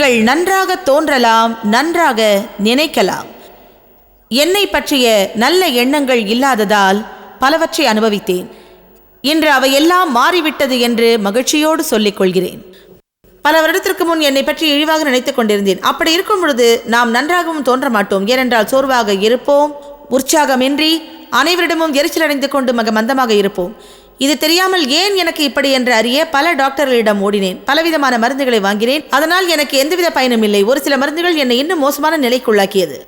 நீங்கள் நன்றாக தோன்றலாம் நன்றாக நினைக்கலாம். என்னை பற்றிய நல்ல எண்ணங்கள் இல்லாததால் பலவற்றை அனுபவித்தேன். இன்று அவையெல்லாம் மாறிவிட்டது என்று மகிழ்ச்சியோடு சொல்லிக் கொள்கிறேன். பல வருடத்திற்கு முன் என்னை பற்றி இழிவாக நினைத்துக் கொண்டிருந்தேன். அப்படி இருக்கும் பொழுது நாம் நன்றாகவும் தோன்ற மாட்டோம். ஏனென்றால் சோர்வாக இருப்போம் உற்சாகமின்றி அனைவரிடமும் எரிச்சல் அடைந்து கொண்டு மக மந்தமாக இருப்போம். இது தெரியாமல் ஏன் எனக்கு இப்படி என்று அறிய பல டாக்டர்களிடம் ஓடினேன். பலவிதமான மருந்துகளை வாங்கினேன். அதனால் எனக்கு எந்தவித பயனும் இல்லை. ஒரு சில மருந்துகள் என்னை இன்னும் மோசமான நிலைக்குள்ளாக்கியது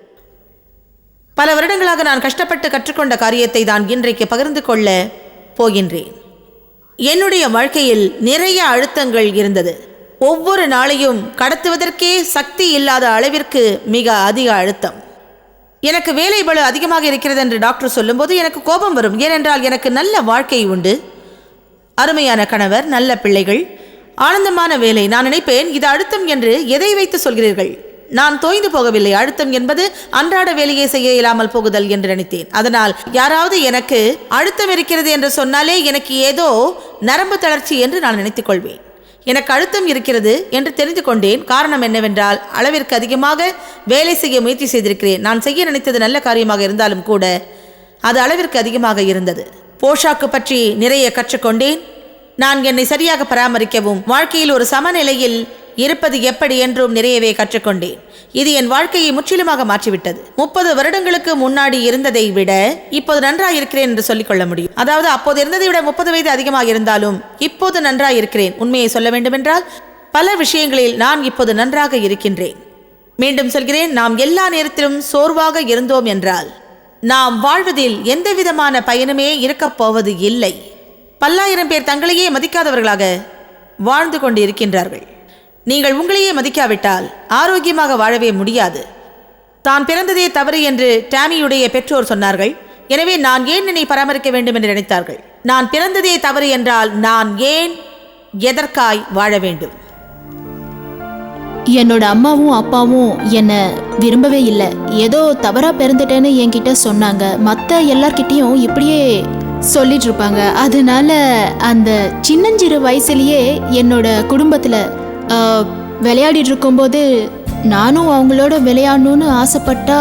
பல வருடங்களாக நான் கஷ்டப்பட்டு கற்றுக்கொண்ட காரியத்தை தான் இன்றைக்கு பகிர்ந்து கொள்ள போகின்றேன். என்னுடைய வாழ்க்கையில் நிறைய அழுத்தங்கள் இருந்தது. ஒவ்வொரு நாளையும் கடத்துவதற்கே சக்தி இல்லாத அளவிற்கு மிக அதிக அழுத்தம். எனக்கு வேலை பலு அதிகமாக இருக்கிறது என்று டாக்டர் சொல்லும்போது எனக்கு கோபம் வரும். ஏனென்றால் எனக்கு நல்ல வாழ்க்கை உண்டு. அருமையான கணவர் நல்ல பிள்ளைகள் ஆனந்தமான வேலை. நான் நினைப்பேன் இது அழுத்தம் என்று எதை வைத்து சொல்கிறீர்கள்? நான் தோய்ந்து போகவில்லை. அழுத்தம் என்பது அன்றாட வேலையை செய்ய இயலாமல் போகுதல் என்று நினைத்தேன். அதனால் யாராவது எனக்கு அழுத்தம் இருக்கிறது என்று சொன்னாலே எனக்கு ஏதோ நரம்பு தளர்ச்சி என்று நான் நினைத்துக் கொள்வேன். எனக்கு அழுத்தம் இருக்கிறது என்று தெரிந்து கொண்டேன். காரணம் என்னவென்றால் அளவிற்கு அதிகமாக வேலை செய்ய முயற்சி செய்திருக்கிறேன். நான் செய்ய நினைத்தது நல்ல காரியமாக இருந்தாலும் கூட அது அளவிற்கு அதிகமாக இருந்தது. போஷாக்கு பற்றி நிறைய கற்றுக்கொண்டேன். நான் என்னை சரியாக பராமரிக்கவும் வாழ்க்கையில் ஒரு சமநிலையில் இருப்பது எப்படி என்றும் நிறையவே கற்றுக்கொண்டேன். இது என் வாழ்க்கையை முற்றிலுமாக மாற்றிவிட்டது. முப்பது வருடங்களுக்கு முன்னாடி இருந்ததை விட இப்போது நன்றாக இருக்கிறேன் என்று சொல்லிக்கொள்ள முடியும். அதாவது அப்போது இருந்ததை விட முப்பது வயது அதிகமாக இருந்தாலும் இப்போது நன்றாக இருக்கிறேன் உண்மையை சொல்ல வேண்டுமென்றால் பல விஷயங்களில் நான் இப்போது நன்றாக இருக்கின்றேன். மீண்டும் சொல்கிறேன் நாம் எல்லா நேரத்திலும் சோர்வாக இருந்தோம் என்றால் நாம் வாழ்வதில் எந்த விதமான பயனுமே இருக்கப் போவது இல்லை. பல்லாயிரம் பேர் தங்களையே மதிக்காதவர்களாக வாழ்ந்து கொண்டு இருக்கின்றார்கள் நீங்கள் உங்களையே மதிக்காவிட்டால் ஆரோக்கியமாக வாழவே முடியாது. தான் பிறந்ததே தவறு என்று டாமியுடைய பெற்றோர் சொன்னார்கள். எனவே நான் ஏன் என்னை பராமரிக்க வேண்டும் என்று நினைத்தார்கள். நான் பிறந்ததே தவறு என்றால் நான் ஏன் எதற்காய் வாழ வேண்டும்? என்னோட அம்மாவும் அப்பாவும் என்னை விரும்பவே இல்லை. ஏதோ தவறாக பிறந்துட்டேன்னு என்கிட்ட சொன்னாங்க. மற்ற எல்லார்கிட்டேயும் இப்படியே சொல்லிட்டு இருப்பாங்க. அதனால அந்த சின்னஞ்சிறு வயசுலேயே என்னோட குடும்பத்தில் விளையாடிட்டு இருக்கும்போது நானும் அவங்களோட விளையாடணும்னு ஆசைப்பட்டா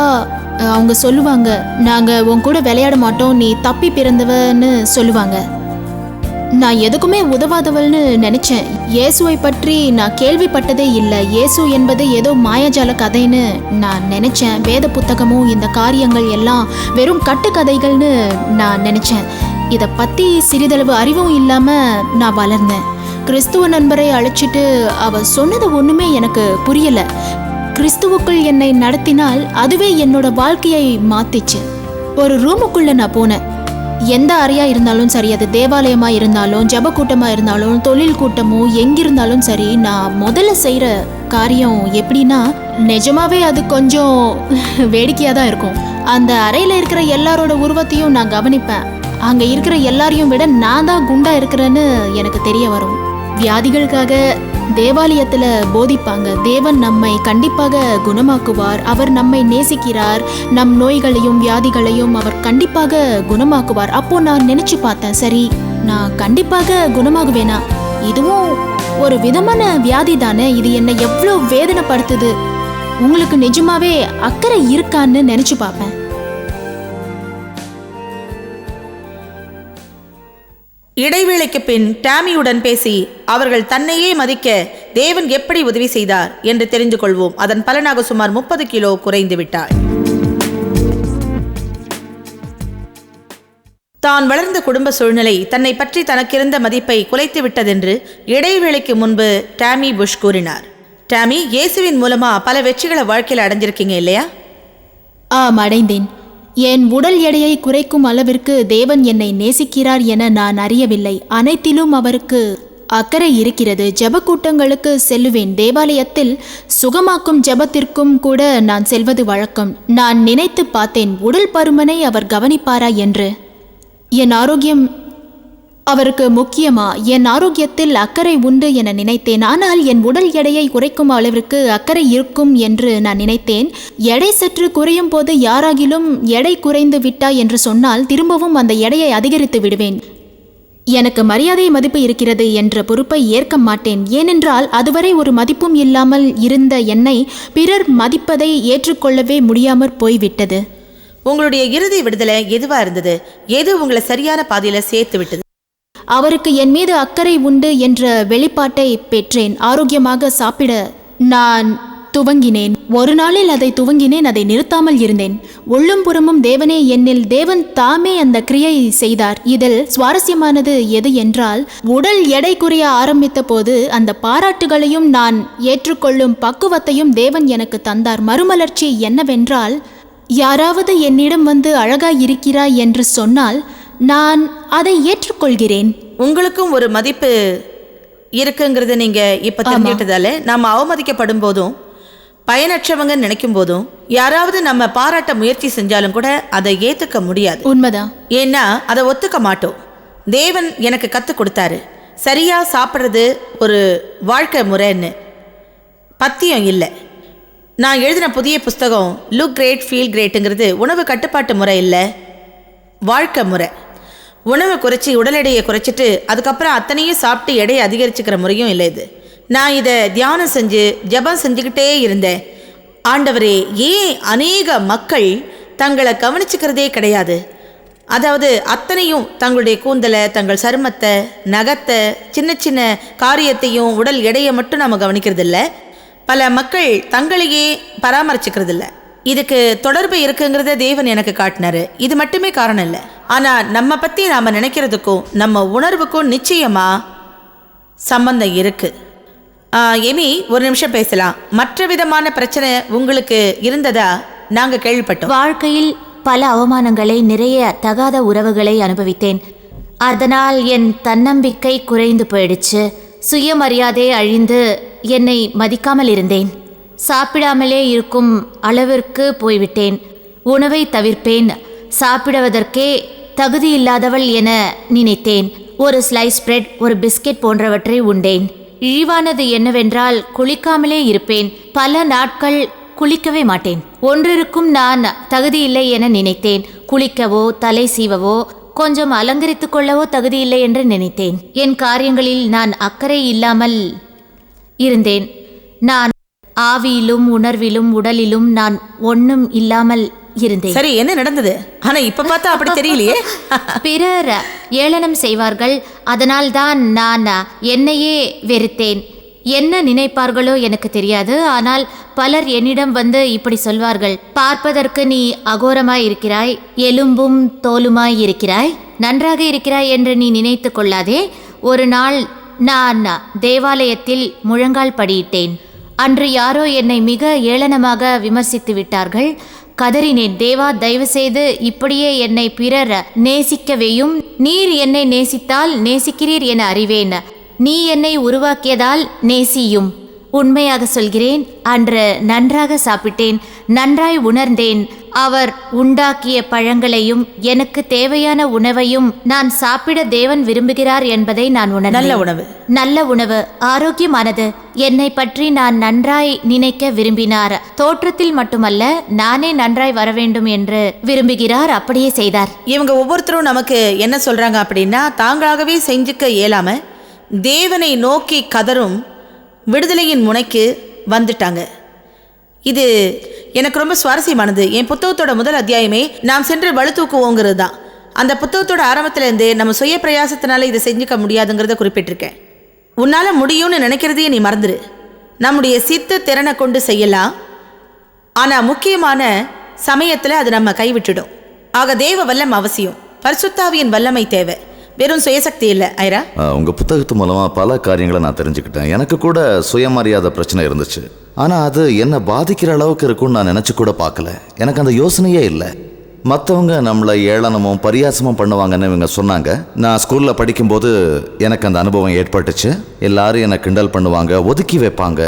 அவங்க சொல்லுவாங்க நாங்கள் உன் கூட விளையாட மாட்டோம் நீ தப்பி பிறந்தவன்னு சொல்லுவாங்க. நான் எதுக்குமே உதவாதவள்னு நினச்சேன். இயேசுவை பற்றி நான் கேள்விப்பட்டதே இல்லை. இயேசு என்பது ஏதோ மாயாஜால கதைன்னு நான் நினச்சேன். வேத புத்தகமும் இந்த காரியங்கள் எல்லாம் வெறும் கட்டுக்கதைகள்னு நான் நினச்சேன். இதை பற்றி சிறிதளவு அறிவும் இல்லாமல் நான் வளர்ந்தேன். கிறிஸ்துவ நண்பரை அழைச்சிட்டு அவ சொன்னது ஒண்ணுமே எனக்கு புரியல. கிறிஸ்துவுக்குள் என்னை நடத்தினால் அதுவே என்னோட வாழ்க்கையை மாத்திச்சு. ஒரு ரூமுக்குள்ள நான் போனேன். எந்த அறையா இருந்தாலும் சரி அது தேவாலயமா இருந்தாலும் ஜப கூட்டமா இருந்தாலும் தொழில் கூட்டமோ எங்கிருந்தாலும் சரி நான் முதல்ல செய்யற காரியம் எப்படின்னா நிஜமாவே அது கொஞ்சம் வேடிக்கையா தான் இருக்கும். அந்த அறையில இருக்கிற எல்லாரோட உருவத்தையும் நான் கவனிப்பேன். அங்க இருக்கிற எல்லாரையும் விட நான் தான் குண்டா இருக்கிறேன்னு எனக்கு தெரிய வரும். வியாதிகளுக்காக தேவாலயத்தில் போதிப்பாங்க. தேவன் நம்மை கண்டிப்பாக குணமாக்குவார். அவர் நம்மை நேசிக்கிறார். நம் நோய்களையும் வியாதிகளையும் அவர் கண்டிப்பாக குணமாக்குவார். அப்போ நான் நினச்சி பார்த்தேன் சரி நான் கண்டிப்பாக குணமாகுவேனா? இதுவும் ஒரு விதமான வியாதி தானே? இது என்னை எவ்வளோ வேதனைப்படுத்துது? உங்களுக்கு நிஜமாவே அக்கறை இருக்கான்னு நினச்சி பார்ப்பேன். இடைவேளைக்கு பின் டாமியுடன் பேசி அவர்கள் தன்னையே மதிக்க தேவன் எப்படி உதவி செய்தார் என்று தெரிந்து கொள்வோம். அதன் பலனாக சுமார் முப்பது கிலோ குறைந்து விட்டாள் தான் வளர்ந்த குடும்ப சூழ்நிலை தன்னை பற்றி தனக்கிருந்த மதிப்பை குலைத்து விட்டதென்று இடைவேளைக்கு முன்பு டாமி புஷ் கூறினார். டாமி இயேசுவின் மூலமா பல வெற்றிகளை வாழ்க்கையில் அடைஞ்சிருக்கீங்க இல்லையா? ஆம் அடைந்தேன். என் உடல் எடையை குறைக்கும் அளவிற்கு தேவன் என்னை நேசிக்கிறார் என நான் அறியவில்லை. அனைத்திலும் அவருக்கு அக்கறை இருக்கிறது. ஜெப கூட்டங்களுக்கு செல்லுவேன். தேவாலயத்தில் சுகமாக்கும் ஜெபத்திற்கும் கூட நான் செல்வது வழக்கம். நான் நினைத்து பார்த்தேன். உடல் பருமனை அவர் கவனிப்பாரா என்று. என் ஆரோக்கியம் அவருக்கு முக்கியமா என் ஆரோக்கியத்தில் அக்கறை உண்டு என நினைத்தேன். ஆனால் என் உடல் எடையை குறைக்கும் அளவிற்கு அக்கறை இருக்கும் என்று நான் நினைத்தேன். எடை சற்று குறையும் போது யாராகிலும் எடை குறைந்து விட்டா என்று சொன்னால் திரும்பவும் அந்த எடையை அதிகரித்து விடுவேன். எனக்கு மரியாதை மதிப்பு இருக்கிறது என்ற பொறுப்பை ஏற்க மாட்டேன். ஏனென்றால் அதுவரை ஒரு மதிப்பும் இல்லாமல் இருந்த என்னை பிறர் மதிப்பதை ஏற்றுக்கொள்ளவே முடியாமற் போய்விட்டது. உங்களுடைய இறுதி விடுதலை எதுவா இருந்தது? எது உங்களை சரியான பாதையில சேர்த்து விட்டது? அவருக்கு என் மீது அக்கறை உண்டு என்ற வெளிப்பாட்டை பெற்றேன். ஆரோக்கியமாக சாப்பிட நான் துவங்கினேன். ஒரு நாளில் அதை துவங்கினேன் அதை நிறுத்தாமல் இருந்தேன். உள்ளும் புறமும் தேவனே என்னில் தேவன் தாமே அந்த கிரியை செய்தார். இதில் சுவாரஸ்யமானது எது என்றால் உடல் எடை குறைய ஆரம்பித்த போது அந்த பாராட்டுகளையும் நான் ஏற்றுக்கொள்ளும் பக்குவத்தையும் தேவன் எனக்கு தந்தார். மறுமலர்ச்சி என்னவென்றால் யாராவது என்னிடம் வந்து அழகாய் இருக்கிறாய் என்று சொன்னால் நான் அதை ஏற்றுக்கொள்கிறேன். உங்களுக்கும் ஒரு மதிப்பு இருக்குங்கிறத நீங்க இப்ப தெரிஞ்சிட்டதால நம்ம அவமதிக்கப்படும் போதும் பயனற்றவங்க நினைக்கும் போதும் யாராவது நம்ம பாராட்ட முயற்சி செஞ்சாலும் கூட அதை ஏத்துக்க முடியாது. உண்மைதான். ஏன்னா அதை ஒத்துக்க மாட்டோம். தேவன் எனக்கு கற்றுக் கொடுத்தாரு. சரியா சாப்பிட்றது ஒரு வாழ்க்கை முறைன்னு. பத்தியம் இல்லை. நான் எழுதின புதிய புஸ்தகம் லுக் கிரேட் ஃபீல் கிரேட்டுங்கிறது உணவு கட்டுப்பாட்டு முறை இல்லை. வாழ்க்கை முறை. உணவை குறைச்சி உடல் எடையை குறைச்சிட்டு அதுக்கப்புறம் அத்தனையும் சாப்பிட்டு எடையை அதிகரிச்சுக்கிற முறையும் இல்லை இது. நான் இதை தியானம் செஞ்சு ஜெபம் செஞ்சுக்கிட்டே இருந்தேன். ஆண்டவரே ஏன் அநேக மக்கள் தங்களை கவனிச்சுக்கிறதே கிடையாது? அதாவது அத்தனையும் தங்களுடைய கூந்தலை தங்கள் சருமத்தை நகத்தை சின்ன சின்ன காரியத்தையும் உடல் எடையை மட்டும் நம்ம கவனிக்கிறதில்ல. பல மக்கள் தங்களையே பராமரிச்சுக்கிறதில்லை. இதுக்கு தொடர்பு இருக்குங்கிறத தேவன் எனக்கு காட்டினாரு. இது மட்டுமே காரணம் இல்லை. ஆனா நம்ம பத்தி நாம நினைக்கிறதுக்கும் நம்ம உணர்வுக்கும் நிச்சயமா சம்பந்தம் இருக்கு. எமி ஒரு நிமிஷம் பேசலாம். மற்ற விதமான பிரச்சனை உங்களுக்கு இருந்ததா? நாங்க கேள்விப்பட்டோம். வாழ்க்கையில் பல அவமானங்களை நிறைய தகாத உறவுகளை அனுபவித்தேன். அதனால் என் தன்னம்பிக்கை குறைந்து போயிடுச்சு. சுயமரியாதை அழிந்து என்னை மதிக்காமல் இருந்தேன். சாப்பிடாமலே இருக்கும் அளவிற்கு போய்விட்டேன். உணவை தவிர்ப்பேன். சாப்பிடுவதற்கே தகுதியில்லாதவள் என நினைத்தேன். ஒரு ஸ்லைஸ் பிரெட் ஒரு பிஸ்கெட் போன்றவற்றை உண்டேன். இழிவானது என்னவென்றால் குளிக்காமலே இருப்பேன். பல நாட்கள் குளிக்கவே மாட்டேன். ஒன்றிற்கும் நான் தகுதியில்லை என நினைத்தேன். குளிக்கவோ தலை சீவவோ கொஞ்சம் அலங்கரித்து கொள்ளவோ தகுதியில்லை என்று நினைத்தேன். என் காரியங்களில் நான் அக்கறை இல்லாமல் இருந்தேன். நான் ஆவியிலும் உணர்விலும் உடலிலும் நான் ஒன்றும் இல்லாமல் இருந்தேன். சரி என்ன நடந்தது? ஆனா இப்ப பார்த்தா அப்படி தெரியலையே. பிறர் ஏளனம் செய்வார்கள் அதனால்தான் நான் என்னையே வெறுத்தேன். என்ன நினைப்பார்களோ எனக்கு தெரியாது ஆனால் பலர் என்னிடம் வந்து இப்படி சொல்வார்கள். பார்ப்பதற்கு நீ அகோரமாய் இருக்கிறாய் எலும்பும் தோலுமாய் இருக்கிறாய். நன்றாக இருக்கிறாய் என்று நீ நினைத்து கொள்ளாதே. ஒரு நாள் நான் தேவாலயத்தில் முழங்கால் படியிட்டேன். அன்று யாரோ என்னை மிக ஏளனமாக விமர்சித்து விட்டார்கள். கதறினேன் தேவா தயவு செய்து இப்படியே என்னை பிறர் நேசிக்கவேயும் நீர் என்னை நேசித்தால் நேசிக்கிறீர் என அறிவேன். நீ என்னை உருவாக்கியதால் நேசியும். உண்மையாக சொல்கிறேன் அன்று நன்றாக சாப்பிட்டேன் நன்றாய் உணர்ந்தேன். அவர் உண்டாக்கிய பழங்களையும் எனக்கு தேவையான உணவையும் நான் சாப்பிட தேவன் விரும்புகிறார் என்பதை நான் உணர்ந்தேன். நல்ல உணவு. நல்ல உணவு ஆரோக்கியமானது. என்னை பற்றி நான் நன்றாய் நினைக்க விரும்பினார். தோற்றத்தில் மட்டுமல்ல நானே நன்றாய் வர வேண்டும் என்று விரும்புகிறார் அப்படியே செய்தார். இவங்க ஒவ்வொருத்தரும் நமக்கு என்ன சொல்றாங்க அப்படின்னா தாங்களாகவே செஞ்சுக்க இயலாம தேவனை நோக்கி கதரும் விடுதலையின் முனைக்கு வந்துட்டாங்க. இது எனக்கு ரொம்ப சுவாரஸ்யமானது. என் புத்தகத்தோட முதல் அத்தியாயமே நாம் சென்று வலுத்தூக்குவோங்கிறது தான் அந்த புத்தகத்தோட ஆரம்பத்திலேருந்து நம்ம சுய பிரயாசத்தினால இதை செஞ்சுக்க முடியாதுங்கிறத குறிப்பிட்டிருக்கேன். உன்னால் முடியும்னு நினைக்கிறதையே நீ மறந்துடு நம்முடைய சித்த திறனை கொண்டு செய்யலாம். ஆனால் முக்கியமான சமயத்தில் அது நம்ம கைவிட்டுடும். ஆக தேவ வல்லம் அவசியம். பரிசுத்தாவியின் வல்லமை தேவை. வெறும் சுயசக்தி இல்லை ஐரா. உங்கள் உங்க புத்தகத்து மூலமா பல காரியங்களை நான் தெரிஞ்சுக்கிட்டேன். எனக்கு கூட சுயமரியாதை பிரச்சனை இருந்துச்சு. ஆனா அது என்ன பாதிக்கிற அளவுக்கு இருக்கும்னு நான் நினைச்சு கூட பார்க்கல. எனக்கு அந்த யோசனையே இல்லை. மற்றவங்க நம்மளை ஏளனமும் பரியாசமும் பண்ணுவாங்கன்னு இவங்க சொன்னாங்க. நான் ஸ்கூலில் படிக்கும்போது எனக்கு அந்த அனுபவம் ஏற்பட்டுச்சு. எல்லாரும் என்னை கிண்டல் பண்ணுவாங்க ஒதுக்கி வைப்பாங்க.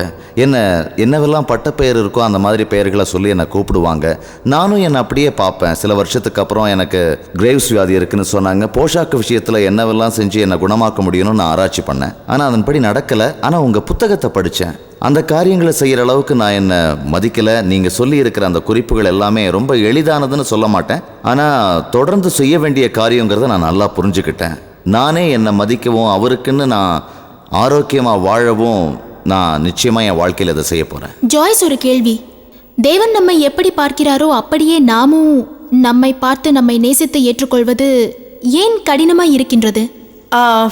என்ன என்னவெல்லாம் பட்ட பெயர் இருக்கோ அந்த மாதிரி பெயர்களை சொல்லி என்னை கூப்பிடுவாங்க. நானும் என்னை அப்படியே பார்ப்பேன். சில வருஷத்துக்கு அப்புறம் எனக்கு கிரேவ்ஸ் வியாதி இருக்குன்னு சொன்னாங்க. போஷாக்கு விஷயத்தில் என்னவெல்லாம் செஞ்சு என்னை குணமாக்க முடியும்னு நான் ஆராய்ச்சி பண்ணேன். ஆனால் அதன்படி நடக்கலை. ஆனால் உங்கள் புத்தகத்தை படித்தேன் அந்த காரியங்களை செய்கிற அளவுக்கு நான் என்னை மதிக்கலை. நீங்கள் சொல்லியிருக்கிற அந்த குறிப்புகள் எல்லாமே ரொம்ப எளிதானதுன்னு சொல்ல மாட்டேன். ஆனால் தொடர்ந்து செய்ய வேண்டிய காரியங்கிறத நான் நல்லா புரிஞ்சுக்கிட்டேன். நானே என்னை மதிக்கவும் அவருக்குன்னு நான் ஆரோக்கியமாக வாழவும் நான் நிச்சயமாக என் வாழ்க்கையில் அதை செய்ய போகிறேன் ஜாய்ஸ் ஒரு கேள்வி. தேவன் நம்மை எப்படி பார்க்கிறாரோ அப்படியே நாமும் நம்மை பார்த்து நம்மை நேசித்து ஏற்றுக்கொள்வது ஏன் கடினமாக இருக்கின்றது?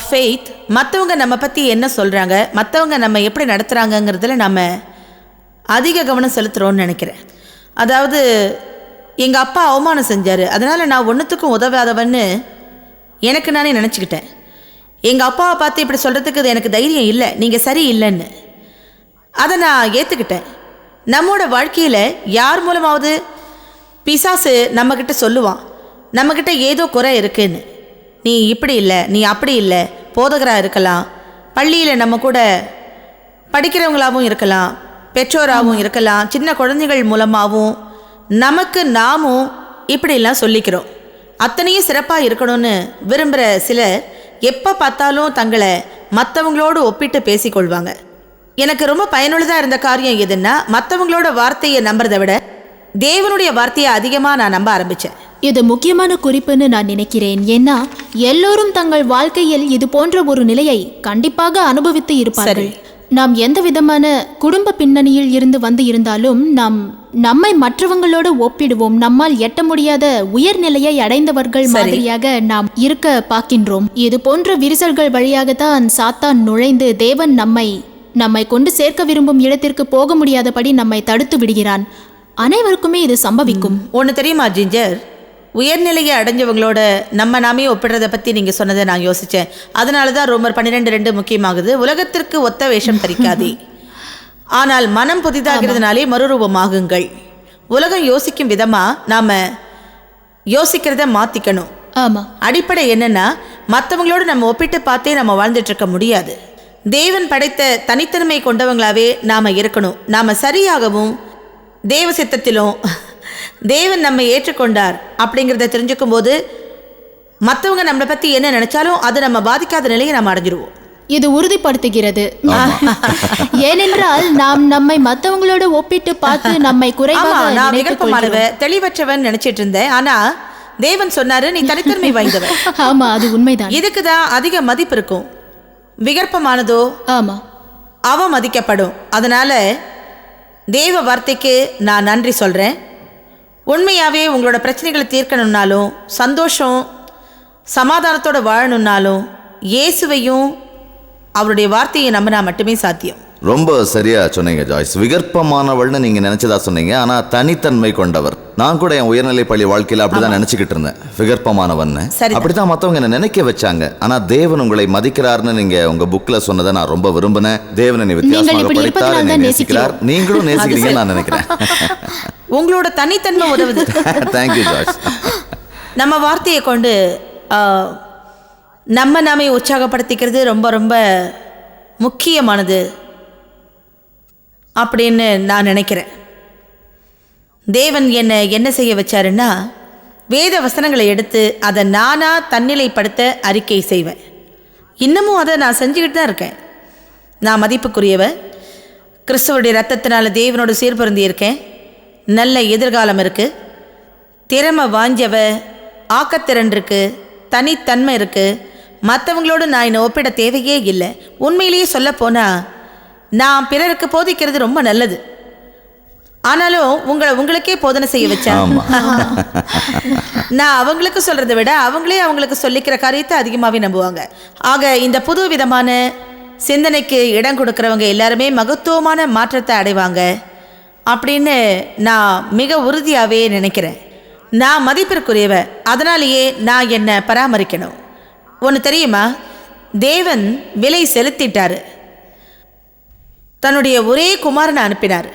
ஃபெய்த் மற்றவங்க நம்ம பற்றி என்ன சொல்கிறாங்க மற்றவங்க நம்ம எப்படி நடத்துகிறாங்கங்கிறதுல நம்ம அதிக கவனம் செலுத்துகிறோன்னு நினைக்கிறேன். அதாவது எங்கள் அப்பா அவமானம் செஞ்சார். அதனால் நான் ஒன்றுத்துக்கும் உதவாதவன்னு எனக்கு நானே நினச்சிக்கிட்டேன். எங்கள் அப்பாவை பார்த்து இப்படி சொல்கிறதுக்கு எனக்கு தைரியம் இல்லை. நீங்கள் சரி இல்லைன்னு. அதை நான் ஏற்றுக்கிட்டேன் நம்மோட வாழ்க்கையில் யார் மூலமாவது பிசாசு நம்மக்கிட்ட சொல்லுவான். நம்மக்கிட்ட ஏதோ குறை இருக்குன்னு. நீ இப்படி இல்லை நீ அப்படி இல்லை போதகராக இருக்கலாம். பள்ளியில் நம்ம கூட படிக்கிறவங்களாகவும் இருக்கலாம் பெற்றோராகவும் இருக்கலாம் சின்ன குழந்தைகள் மூலமாகவும் நமக்கு நாமும் இப்படிலாம் சொல்லிக்கிறோம். அத்தனையும் சிறப்பாக இருக்கணும்னு விரும்புகிற சிலர் எப்போ பார்த்தாலும் தங்களை மற்றவங்களோடு ஒப்பிட்டு பேசிக்கொள்வாங்க. எனக்கு ரொம்ப பயனுள்ளதாக இருந்த காரியம் எதுன்னா மற்றவங்களோட வார்த்தையை நம்புறதை விட தேவனுடைய வார்த்தையை அதிகமாக நான் நம்ப ஆரம்பித்தேன் இது முக்கியமான குறிப்புன்னு நான் நினைக்கிறேன். ஏன்னா எல்லோரும் தங்கள் வாழ்க்கையில் இது போன்ற ஒரு நிலையை கண்டிப்பாக அனுபவித்து இருப்பார்கள். நாம் எந்த விதமான குடும்ப பின்னணியில் இருந்து வந்து இருந்தாலும் நாம் நம்மை மற்றவங்களோடு ஒப்பிடுவோம். நம்மால் எட்ட முடியாத உயர்நிலையை அடைந்தவர்கள் மாதிரியாக நாம் இருக்க பார்க்கின்றோம். இது போன்ற விரிசல்கள் வழியாகத்தான் சாத்தான் நுழைந்து தேவன் நம்மை நம்மை கொண்டு சேர்க்க விரும்பும் இடத்திற்கு போக முடியாதபடி நம்மை தடுத்து விடுகிறான். அனைவருக்குமே இது சம்பவிக்கும். ஒன்று தெரியுமா ஜிஞ்சர்? உயர்நிலையை அடைஞ்சவங்களோட நம்ம நாமே ஒப்பிடுறத பற்றி நீங்கள் சொன்னதை நான் யோசித்தேன் அதனால தான் ரோமர் பன்னிரெண்டு ரெண்டு முக்கியமாகுது. உலகத்திற்கு ஒத்த வேஷம் தரிக்காதே. ஆனால் மனம் புதிதாகிறதுனாலே மறுரூபமாகுங்கள். உலகம் யோசிக்கும் விதமாக நாம் யோசிக்கிறத மாற்றிக்கணும் ஆமா. அடிப்படை என்னன்னா மற்றவங்களோட நம்ம ஒப்பிட்டு பார்த்தே நம்ம வாழ்ந்துட்டு இருக்க முடியாது. தேவன் படைத்த தனித்தன்மை கொண்டவங்களாவே நாம இருக்கணும். நாம சரியாகவும் தேவ சித்தத்திலும் தேவன் நம்மை ஏற்றுக்கொண்டார் அப்படிங்கிறத தெரிஞ்சுக்கும் போது மற்றவங்க நம்மளை பற்றி என்ன நினைச்சாலும் அது நம்ம பாதிக்காத நிலையை நம்ம அடைஞ்சிருவோம். இது உறுதிப்படுத்துகிறது. ஏனென்றால் நாம் நம்மை மற்றவங்களோட ஒப்பிட்டு பார்த்து நம்மை குறைவாக நான் விகல்பமானவ. தெளிவற்றவன் நினைச்சிட்டு இருந்தேன். ஆனா தேவன் சொன்னாரு நீ தனித்தன்மை வாய்ந்தவன். ஆமா அது உண்மைதான். இதுக்கு தான் அதிக மதிப்பு இருக்கும். விகற்பமானதோ ஆமா. அவமதிக்கப்படும். அதனால தேவ வார்த்தைக்கு நான் நன்றி சொல்கிறேன் உண்மையாகவே உங்களோட பிரச்சனைகளை தீர்க்கணுன்னாலும் சந்தோஷம் சமாதானத்தோடு வாழணும்னாலும் இயேசுவையும் அவருடைய வார்த்தையை நம்பினா மட்டுமே சாத்தியம். ரொம்ப சரியா சொன்னீங்க ஜாய்ஸ். விகற்பமானவள்னு நீங்க நினைச்சதா சொன்னீங்க ஆனா தனித்தன்மை கொண்டவர். நான் கூட என் உயர்நிலை பள்ளி வாழ்க்கையில அப்படிதான் நினைச்சுக்கிட்டு இருந்தேன். விகற்பமானவன். அப்படிதான் மத்தவங்க என்ன நினைக்க வச்சாங்க. ஆனா தேவன் உங்களை மதிக்கிறார்னு நீங்க உங்க புக்ல சொன்னதை நான் ரொம்ப விரும்பினேன். தேவன் என்னை வித்தியாசமாக படித்தார் என்னை நேசிக்கிறார். நீங்களும் நேசிக்கிறீங்கன்னு நான் நினைக்கிறேன். உங்களோட தனித்தன்மை உதவுது. Thank you Joyce. நம்ம வார்த்தையை கொண்டு நம்ம நாமே உற்சாகப்படுத்திக்கிறது ரொம்ப ரொம்ப முக்கியமானது. அப்படின்னு நான் நினைக்கிறேன். தேவன் என்னை என்ன செய்ய வச்சாருன்னா வேத வசனங்களை எடுத்து அதை நானாக தன்னிலைப்படுத்த அறிக்கை செய்வேன். இன்னமும் அதை நான் செஞ்சுக்கிட்டு தான் இருக்கேன். நான் மதிப்புக்குரியவ கிறிஸ்துவடைய ரத்தத்தினால தேவனோடு சீர்பொருந்தி இருக்கேன். நல்ல எதிர்காலம் இருக்குது திறமை வாஞ்சவ ஆக்கத்திறன் இருக்குது தனித்தன்மை இருக்குது மற்றவங்களோடு நான் என்னை ஒப்பிட தேவையே இல்லை. உண்மையிலேயே சொல்லப்போனால் நான் பிறருக்கு போதிக்கிறது ரொம்ப நல்லது. ஆனாலும் உங்களை உங்களுக்கே போதனை செய்ய வச்சேன். நான் அவங்களுக்கு சொல்றதை விட அவங்களே அவங்களுக்கு சொல்லிக்கிற காரியத்தை அதிகமாகவே நம்புவாங்க. ஆக இந்த புது விதமான சிந்தனைக்கு இடம் கொடுக்கறவங்க எல்லாருமே மகத்துவமான மாற்றத்தை அடைவாங்க அப்படின்னு நான் மிக உறுதியாகவே நினைக்கிறேன். நான் மதிப்பிற்குரியவ அதனாலேயே நான் என்னை பராமரிக்கணும். ஒன்று தெரியுமா? தேவன் விலை செலுத்திட்டாரு. தன்னுடைய ஒரே குமாரனை அனுப்பினார்.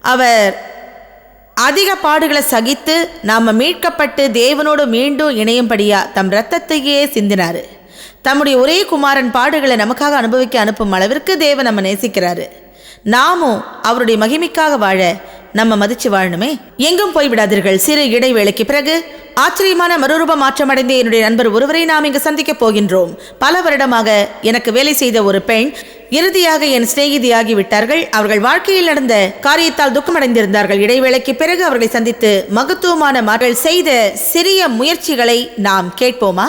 அவர் அதிக பாடுகளை சகித்து நாம் மீட்கப்பட்டு தேவனோடு மீண்டும் இணையும்படியா தம் இரத்தத்தையே சிந்தினார். தம்முடைய ஒரே குமாரன் பாடுகளை நமக்காக அனுபவிக்க அனுப்பும் அளவிற்கு தேவன் நம்ம நேசிக்கிறாரு. நாமும் அவருடைய மகிமைக்காக வாழ நம்ம மதிச்சு வாழணுமே. எங்கும் போய்விடாதீர்கள். சிறு இடைவேளைக்கு பிறகு ஆச்சரியமான மறுரூப மாற்றமடைந்த என்னுடைய நண்பர் ஒருவரை நாம் இங்கு சந்திக்கப் போகின்றோம். பல வருடமாக எனக்கு வேலை செய்த ஒரு பெண் இறுதியாக என் சிநேகிதியாகி விட்டார்கள் அவர்கள் வாழ்க்கையில் நடந்த காரியத்தால் துக்கமடைந்திருந்தார்கள். இடைவேளைக்கு பிறகு அவர்களை சந்தித்து மகத்துவமான மகள் செய்த சிறிய முயற்சிகளை நாம் கேட்போமா?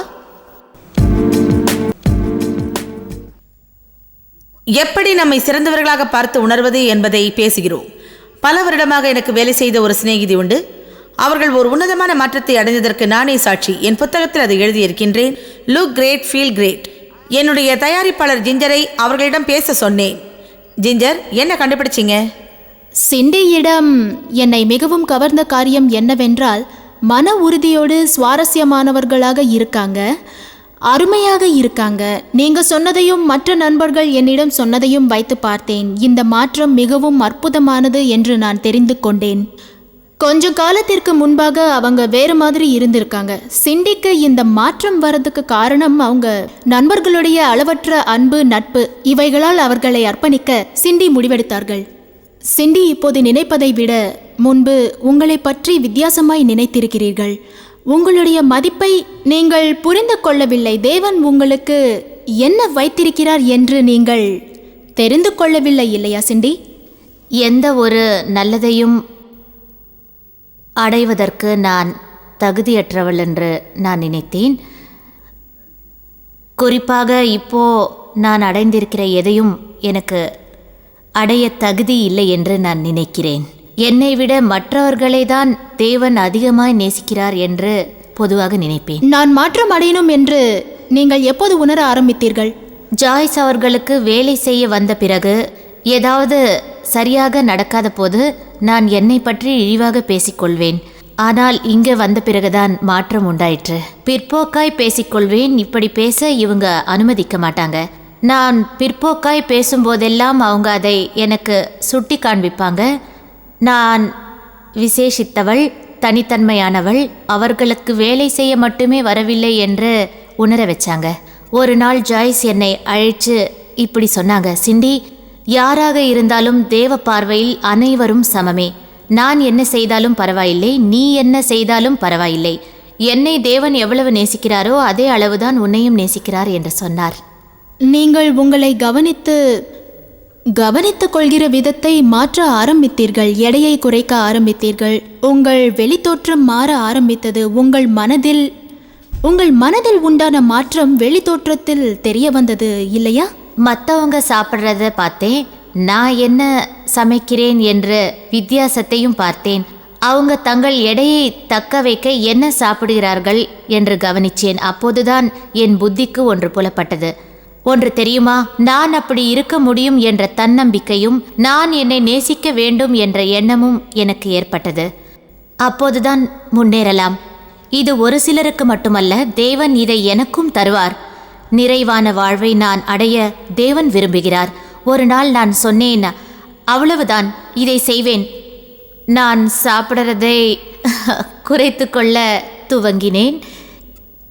எப்படி நம்மை சிறந்தவர்களாக பார்த்து உணர்வது என்பதை பேசுகிறோம். பல வருடமாக எனக்கு வேலை செய்த ஒரு சிநேகிதி உண்டு. அவர்கள் ஒரு உன்னதமான மாற்றத்தை அடைந்ததற்கு நானே சாட்சி. என் புத்தகத்தில் அதை எழுதியிருக்கின்றேன். லுக் கிரேட் ஃபீல் கிரேட் என்னுடைய தயாரிப்பாளர் ஜிஞ்சரை அவர்களிடம் பேச சொன்னேன். ஜிஞ்சர் என்ன கண்டுபிடிச்சிங்க? சிண்டியிடம் என்னை மிகவும் கவர்ந்த காரியம் என்னவென்றால் மன உறுதியோடு சுவாரஸ்யமானவர்களாக இருக்காங்க. அருமையாக இருக்காங்க. நீங்க சொன்னதையும் மற்ற நண்பர்கள் என்னிடம் சொன்னதையும் வைத்து பார்த்தேன். இந்த மாற்றம் மிகவும் அற்புதமானது என்று நான் தெரிந்து கொண்டேன். கொஞ்ச காலத்திற்கு முன்பாக அவங்க வேறு மாதிரி இருந்திருக்காங்க. சிண்டிக்கு இந்த மாற்றம் வரதுக்கு காரணம் அவங்க நண்பர்களுடைய அளவற்ற அன்பு நட்பு இவைகளால் அவர்களை அர்ப்பணிக்க சிண்டி முடிவெடுத்தார்கள். சிண்டி இப்போது நினைப்பதை விட முன்பு உங்களை பற்றி வித்தியாசமாய் நினைத்திருக்கிறீர்கள். உங்களுடைய மதிப்பை நீங்கள் புரிந்து கொள்ளவில்லை. தேவன் உங்களுக்கு என்ன வைத்திருக்கிறார் என்று நீங்கள் தெரிந்து கொள்ளவில்லை இல்லையா சிண்டி? எந்த ஒரு நல்லதையும் அடைவதற்கு நான் தகுதியற்றவள் என்று நான் நினைத்தேன். குறிப்பாக இப்போ நான் அடைந்திருக்கிற எதையும் எனக்கு அடைய தகுதி இல்லை என்று நான் நினைக்கிறேன். என்னை விட மற்றவர்களை தான் தேவன் அதிகமாய் நேசிக்கிறார் என்று பொதுவாக நினைப்பேன். நான் மாற்றம் அடையணும் என்று நீங்கள் எப்போது உணர ஆரம்பித்தீர்கள்? ஜாய்ஸ் அவர்களுக்கு வேலை செய்ய வந்த பிறகு ஏதாவது சரியாக நடக்காத போது நான் என்னை பற்றி இழிவாக பேசிக்கொள்வேன். ஆனால் இங்கே வந்த பிறகுதான் மாற்றம் உண்டாயிற்று. பிற்போக்காய் பேசிக்கொள்வேன் இப்படி பேச இவங்க அனுமதிக்க மாட்டாங்க. நான் பிற்போக்காய் பேசும்போதெல்லாம் அவங்க அதை எனக்கு சுட்டி காண்பிப்பாங்க. நான் விசேஷித்தவள் தனித்தன்மையானவள் அவர்களுக்கு வேலை செய்ய மட்டுமே வரவில்லை என்று உணர வச்சாங்க. ஒரு நாள் ஜாய்ஸ் என்னை அழைச்சு இப்படி சொன்னாங்க சிண்டி யாராக இருந்தாலும் தேவ பார்வையில் அனைவரும் சமமே. நான் என்ன செய்தாலும் பரவாயில்லை நீ என்ன செய்தாலும் பரவாயில்லை. என்னை தேவன் எவ்வளவு நேசிக்கிறாரோ அதே அளவுதான் உன்னையும் நேசிக்கிறார் என்று சொன்னார். நீங்கள் உங்களை கவனித்து கவனித்துக் கொள்கிற விதத்தை மாற்ற ஆரம்பித்தீர்கள் எடையை குறைக்க ஆரம்பித்தீர்கள். உங்கள் வெளித்தோற்றம் மாற ஆரம்பித்தது உங்கள் மனதில் உங்கள் மனதில் உண்டான மாற்றம் வெளித்தோற்றத்தில் தெரிய வந்தது இல்லையா? மற்றவங்க சாப்பிட்றத பார்த்தேன். நான் என்ன சமைக்கிறேன் என்ற வித்தியாசத்தையும் பார்த்தேன். அவங்க தங்கள் எடையை தக்க வைக்க என்ன சாப்பிடுகிறார்கள் என்று கவனிச்சேன். அப்போதுதான் என் புத்திக்கு ஒன்று புலப்பட்டது. ஒன்று தெரியுமா? நான் அப்படி இருக்க முடியும் என்ற தன்னம்பிக்கையும் நான் என்னை நேசிக்க வேண்டும் என்ற எண்ணமும் எனக்கு ஏற்பட்டது. அப்போதுதான் முன்னேறலாம். இது ஒரு சிலருக்கு மட்டுமல்ல தேவன் இதை எனக்கும் தருவார். நிறைவான வாழ்வை நான் அடைய தேவன் விரும்புகிறார். ஒரு நாள் நான் சொன்னேன் அவ்வளவுதான் இதை செய்வேன். நான் சாப்பிட்றதை குறைத்து கொள்ள துவங்கினேன்.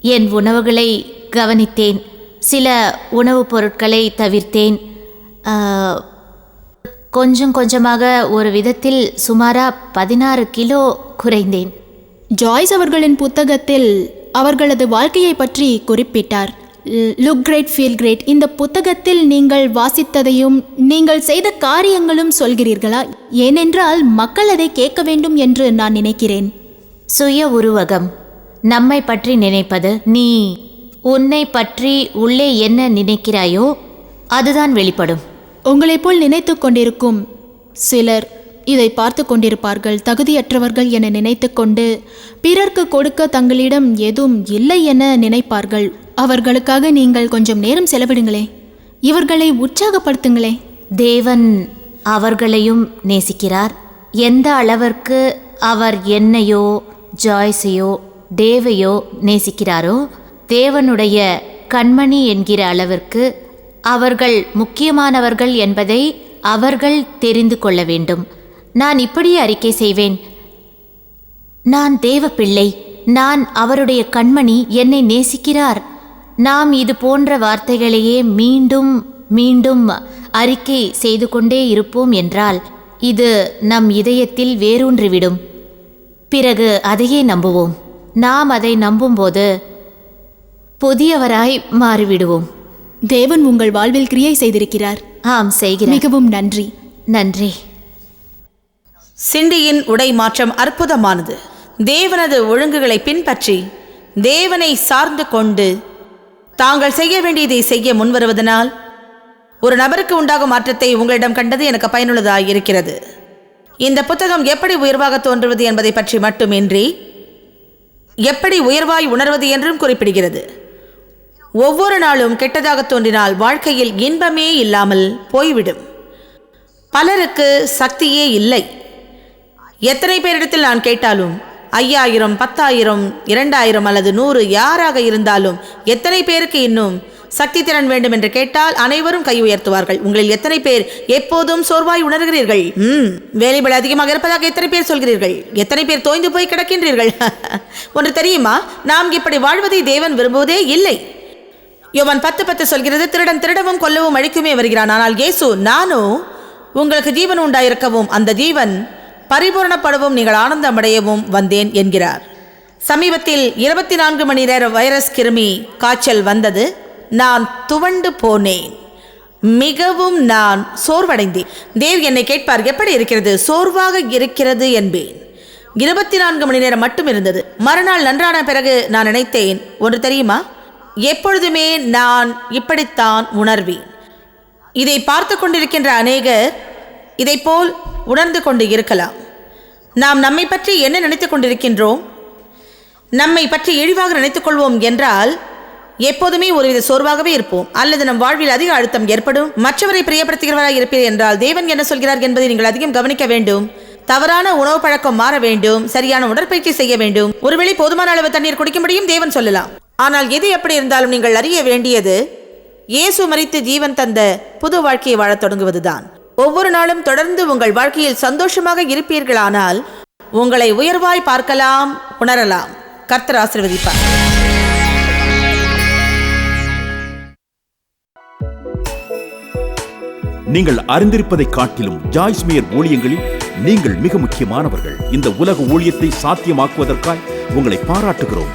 என் உணவுகளை கவனித்தேன். சில உணவுப் பொருட்களை தவிர்த்தேன். கொஞ்சம் கொஞ்சமாக ஒரு விதத்தில் சுமாராக பதினாறு கிலோ குறைந்தேன். ஜாய்ஸ் அவர்களின் புத்தகத்தில் அவர்களது வாழ்க்கையை பற்றி குறிப்பிட்டார். லுக் கிரேட் ஃபீல் கிரேட் இந்த புத்தகத்தில் நீங்கள் வாசித்ததையும் நீங்கள் செய்த காரியங்களும் சொல்கிறீர்களா? ஏனென்றால் மக்கள் அதை கேட்க வேண்டும் என்று நான் நினைக்கிறேன். சுய உருவகம். நம்மை பற்றி நினைப்பது நீ. உன்னை பற்றி உள்ளே என்ன நினைக்கிறாயோ அதுதான் வெளிப்படும். உங்களைப் போல் நினைத்து கொண்டிருக்கும் சிலர் இதை பார்த்து கொண்டிருப்பார்கள். தகுதியற்றவர்கள் என நினைத்து கொண்டு பிறர்க்கு கொடுக்க தங்களிடம் எதுவும் இல்லை என நினைப்பார்கள். அவர்களுக்காக நீங்கள் கொஞ்சம் நேரம் செலவிடுங்களே. இவர்களை உற்சாகப்படுத்துங்களே. தேவன் அவர்களையும் நேசிக்கிறார். எந்த அளவிற்கு அவர் என்னையோ ஜாய்ஸையோ தேவையோ நேசிக்கிறாரோ தேவனுடைய கண்மணி என்கிற அளவிற்கு அவர்கள் முக்கியமானவர்கள் என்பதை அவர்கள் தெரிந்து கொள்ள வேண்டும். நான் இப்படியே அறிக்கை செய்வேன். நான் தேவ பிள்ளை நான் அவருடைய கண்மணி என்னை நேசிக்கிறார். நாம் இது போன்ற வார்த்தைகளையே மீண்டும் மீண்டும் அறிக்கை செய்து கொண்டே இருப்போம் என்றால் இது நம் இதயத்தில் வேரூன்றிவிடும். பிறகு அதையே நம்புவோம். நாம் அதை நம்பும்போது புதியவராய் மாறிவிடுவோம். தேவன் உங்கள் வாழ்வில் கிரியை செய்திருக்கிறார். ஆம் செய்கிறேன் மிகவும் நன்றி. நன்றி. சிண்டியின் உடை மாற்றம் அற்புதமானது. தேவனது ஒழுங்குகளை பின்பற்றி தேவனை சார்ந்து கொண்டு தாங்கள் செய்ய வேண்டியதை செய்ய முன்வருவதனால் ஒரு நபருக்கு உண்டாகும் மாற்றத்தை உங்களிடம் கண்டது எனக்கு பயனுள்ளதாக இருக்கிறது இந்த புத்தகம் எப்படி உயர்வாக தோன்றுவது என்பதை பற்றி மட்டுமின்றி எப்படி உயர்வாய் உணர்வது என்றும் குறிப்பிடுகிறது. ஒவ்வொரு நாளும் கெட்டதாக தோன்றினால் வாழ்க்கையில் இன்பமே இல்லாமல் போய்விடும். பலருக்கு சக்தியே இல்லை. எத்தனை பேரிடத்தில் நான் கேட்டாலும் ஐயாயிரம் பத்தாயிரம் இரண்டாயிரம் அல்லது நூறு யாராக இருந்தாலும் எத்தனை பேருக்கு இன்னும் சக்தி திறன் வேண்டும் என்று கேட்டால் அனைவரும் கை உயர்த்துவார்கள். உங்களில் எத்தனை பேர் எப்போதும் சோர்வாய் உணர்கிறீர்கள்? ம் வேலைபல அதிகமாக இருப்பதாக எத்தனை பேர் சொல்கிறீர்கள்? எத்தனை பேர் தோய்ந்து போய் கிடக்கின்றீர்கள்? ஒன்று தெரியுமா? நாம் இப்படி வாழ்வதை தேவன் விரும்புவதே இல்லை. யோவன் பத்து பத்து சொல்கிறது திருடன் திருடவும் கொல்லவும் அழிக்குமே வருகிறான். ஆனால் இயேசு நானோ உங்களுக்கு ஜீவன் உண்டாயிருக்கவும் அந்த ஜீவன் பரிபூரணப்படவும் நீங்கள் ஆனந்தம் அடையவும் வந்தேன் என்கிறார். சமீபத்தில் இருபத்தி நான்கு மணி நேர வைரஸ் கிருமி காய்ச்சல் வந்தது. நான் துவண்டு போனேன். மிகவும் நான் சோர்வடைந்தேன். தேவ் என்னை கேட்பார் எப்படி இருக்கிறது? சோர்வாக இருக்கிறது என்பேன். இருபத்தி நான்கு மணி நேரம் மட்டும் இருந்தது. மறுநாள் நன்றான பிறகு நான் நினைத்தேன் ஒன்று தெரியுமா? எப்பொழுதுமே நான் இப்படித்தான் உணர்வேன். இதை பார்த்து கொண்டிருக்கின்ற அநேகர் இதைப்போல் உணர்ந்து கொண்டு இருக்கலாம். நாம் நம்மை பற்றி என்ன நினைத்துக் கொண்டிருக்கின்றோம்? நம்மை பற்றி இழிவாக நினைத்துக் கொள்வோம் என்றால் எப்போதுமே ஒருவித சோர்வாகவே இருப்போம். அல்லது நம் வாழ்வில் அதிக அழுத்தம் ஏற்படும். மற்றவரை பிரியப்படுத்துகிறவராக இருப்பீர் என்றால் தேவன் என்ன சொல்கிறார் என்பதை நீங்கள் அதிகம் கவனிக்க வேண்டும். தவறான உணவு பழக்கம் மாற வேண்டும். சரியான உடற்பயிற்சி செய்ய வேண்டும். ஒருவேளை போதுமான அளவு தண்ணீர் குடிக்க முடியும் தேவன் சொல்லலாம். ஆனால் எது எப்படி இருந்தாலும் நீங்கள் அறிய வேண்டியது இயேசு மறித்து ஜீவன் தந்த புது வாழ்க்கையை வாழத் தொடங்குவதுதான். ஒவ்வொரு நாளும் தொடர்ந்து உங்கள் வாழ்க்கையில் சந்தோஷமாக இருப்பீர்களானால் உங்களை உயர்வாய் பார்க்கலாம் உணரலாம். கர்த்தர் ஆசிர்வதிப்பார். நீங்கள் அறிந்திருப்பதை காட்டிலும் ஜாய்ஸ் மேயர் ஊழியங்களில் நீங்கள் மிக முக்கியமானவர்கள். இந்த உலக ஊழியத்தை சாத்தியமாக்குவதற்காய் உங்களை பாராட்டுகிறோம்.